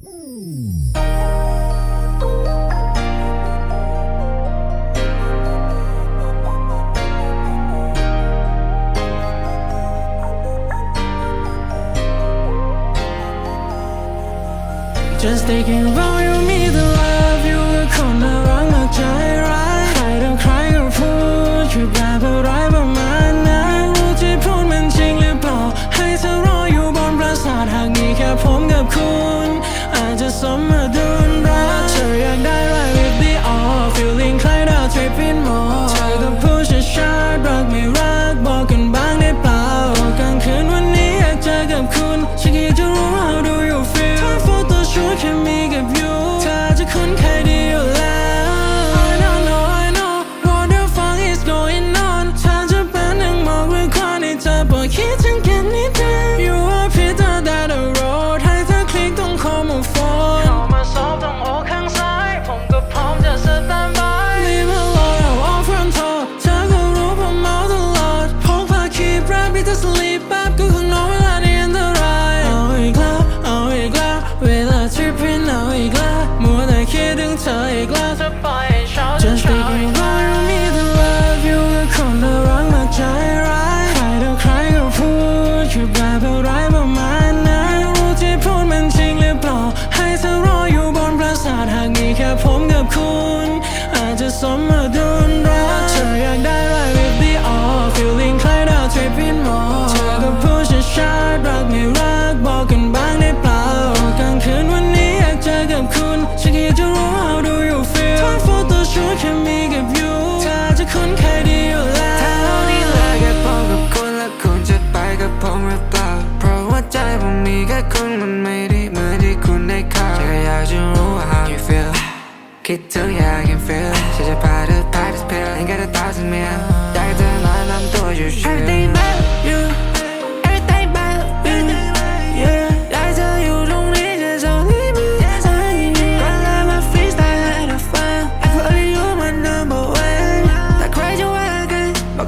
Just taking wrong you me the touching me. เธออีกแล้วจะปล่อยให้เช้า Just thinking about you me the love you คือคนน่ารักมาใจร้ายใครต่อใครก็พูดช่วยแปลอะไรประมาณนั้นรู้ที่พูดมันจริงหรือเปล่าให้เธอรออยู่บนปราสาทหากมีแค่ผมกับคุณ อาจจะสม กับ you เธอจะคุ้นเคยดีอยู่แล้วถ้าเรานี่เลิกกับผมกับคุณและคุณจะไปกับผมหรือเปล่า เพราะว่าใจผมมีแค่คุณมันไม่ได้เหมือนที่คุณได้ข่าวแค่อยากจะรู้ว่า how you feel คิดถึงอยาก can feel ฉันจะพาเธอไป this pill ain't got a thousand mil อยากให้เธอมาลำตัวอยู่ชิว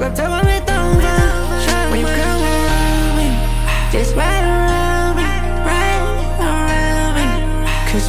กันบอกกับเธอว่าไม่ต้องฟัง When you come around me Just right around me Right around me Cause